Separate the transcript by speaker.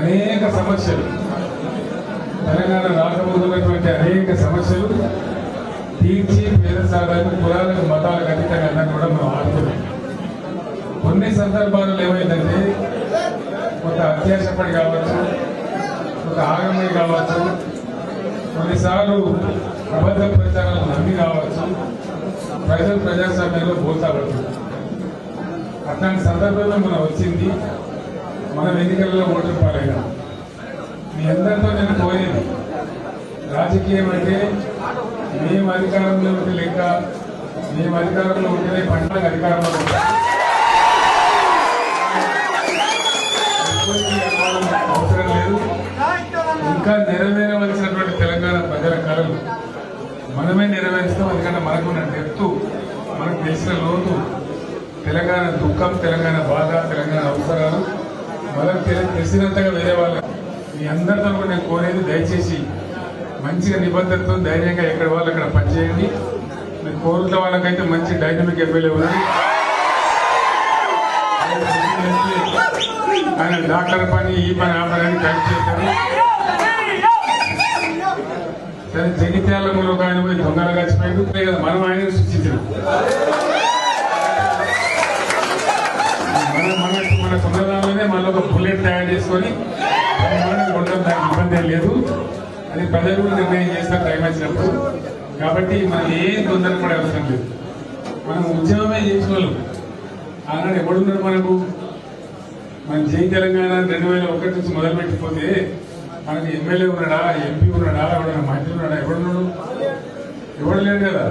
Speaker 1: అనేక సమస్యలు. తెలంగాణ రాష్ట్రంలో అనేక సమస్యలు తీర్చి పేద సాగాన్ని కులాలకు మతాలకు అతీతంగా అన్నది కూడా మనం ఆడుతున్నాం. కొన్ని సందర్భాల్లో ఏమైందంటే కొంత అత్యాశపడి కావచ్చు కొంత ఆగమై కావచ్చు కొన్నిసార్లు అబద్ధ ప్రచారాలు నమ్మి కావచ్చు ప్రజలు ప్రజాస్వామ్యంలో పోతావచ్చు అట్లాంటి సందర్భంలో మనం వచ్చింది మనం ఎన్నికల్లో ఓటు పాలైనా మీ అందరితో నేను కోరేది రాజకీయం అంటే మేము అధికారంలో ఉంటే లెక్క మేము అధికారంలో ఉంటేనే పంటలకు అధికారంలో ఉంటాం. అవసరం లేదు. ఇంకా నెరవేరవలసినటువంటి తెలంగాణ ప్రజల కళలు మనమే నెరవేరుస్తాం. ఎందుకంటే మనకున్న డెప్త్ మనకు తెలిసిన లోతు తెలంగాణ దుఃఖం తెలంగాణ బాధ. మనకు తెలిసినంతగా వేరే వాళ్ళ మీ అందరితో కూడా నేను కోరేది దయచేసి మంచిగా నిబద్ధతతో ధైర్యంగా ఎక్కడ వాళ్ళు అక్కడ పనిచేయండి. మీరు కోరుతున్న వాళ్ళకైతే మంచి డైనమిక్ ఎమ్మెల్యే ఉన్నారు ఆయన డాక్టర్ పని ఈ పని ఆ పని అని కలిసి చేశారు. సరే జగిత్యాల ఒక ఆయన పోయి దొంగలు కలిసిపోయాడు కదా మనం ఆయన సృష్టించాం ఒక బుల్లెట్ తయారు చేసుకొని ఉండడం దానికి ఇబ్బంది ఏం లేదు. అది ప్రజలు కూడా నిర్ణయం చేస్తారు టైం వచ్చినప్పుడు. కాబట్టి మనం ఏం తొందరపడే అవసరం లేదు. మనం ఉద్యమమే చేసిన ఆనాడు ఎవడున్నాడు మనకు? మన జై తెలంగాణ రెండు వేల ఒకటి నుంచి మొదలు పెట్టిపోతే మనకి ఎమ్మెల్యే ఉన్నాడా ఎంపీ ఉన్నాడా ఎవడన్నా మంత్రి ఉన్నాడా ఎవడున్నాడు? ఎవడు లేడు కదా?